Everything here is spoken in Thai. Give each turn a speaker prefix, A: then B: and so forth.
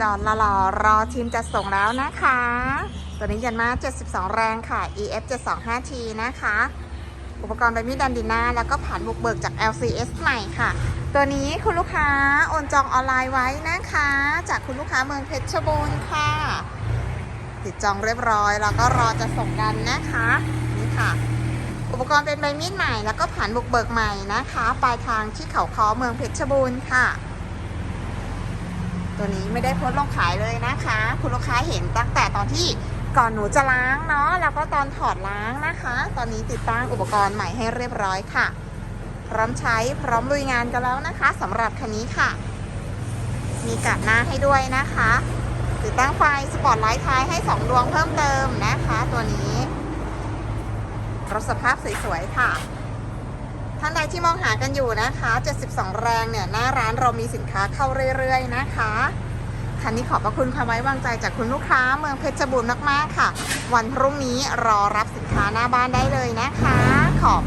A: จอดละรอรอทีมจัดส่งแล้วนะคะ ตัวนี้ยันมา 72 แรงค่ะ EF 725T นะคะ อุปกรณ์ใบมีดดันดิน่าแล้วก็ผ่านบุกเบิกจาก LCS ใหม่ค่ะ ตัวนี้คุณลูกค้าโอนจองออนไลน์ไว้นะคะ จากคุณลูกค้าเมืองเพชรบูรณ์ค่ะ ติดจองเรียบร้อย แล้วก็รอจะส่งกันนะคะ นี่ค่ะ อุปกรณ์เป็นใบมีดใหม่ แล้วก็ผ่านบุกเบิกใหม่นะคะ ปลายทางที่เขาคอเมืองเพชรบูรณ์ค่ะ ตัวนี้ไม่ได้โพสลงขายเลยนะคะ คุณลูกค้าเห็นตั้งแต่ตอนที่ก่อนหนูจะล้างเนาะแล้วก็ตอนถอดล้างนะคะ ตอนนี้ติดตั้งอุปกรณ์ใหม่ให้เรียบร้อยค่ะ พร้อมใช้พร้อมลุยงานกันแล้วนะคะสำหรับคันนี้ค่ะ มีกัดหน้าให้ด้วยนะคะ ติดตั้งไฟสปอตไลท์ท้ายให้ 2 ดวงเพิ่มเติมนะคะ ตัวนี้รถสภาพสวยๆค่ะ ท่านใดที่มองหากันอยู่นะคะ 72 แรงเนี่ยหน้าร้านเรามีสินค้าเข้าเรื่อยๆนะคะคันนี้ขอบพระคุณความไว้วางใจจากคุณลูกค้าเมืองเพชรบูรณ์มากๆค่ะ วันพรุ่งนี้รอรับสินค้าหน้าบ้านได้เลยนะคะ ขอบ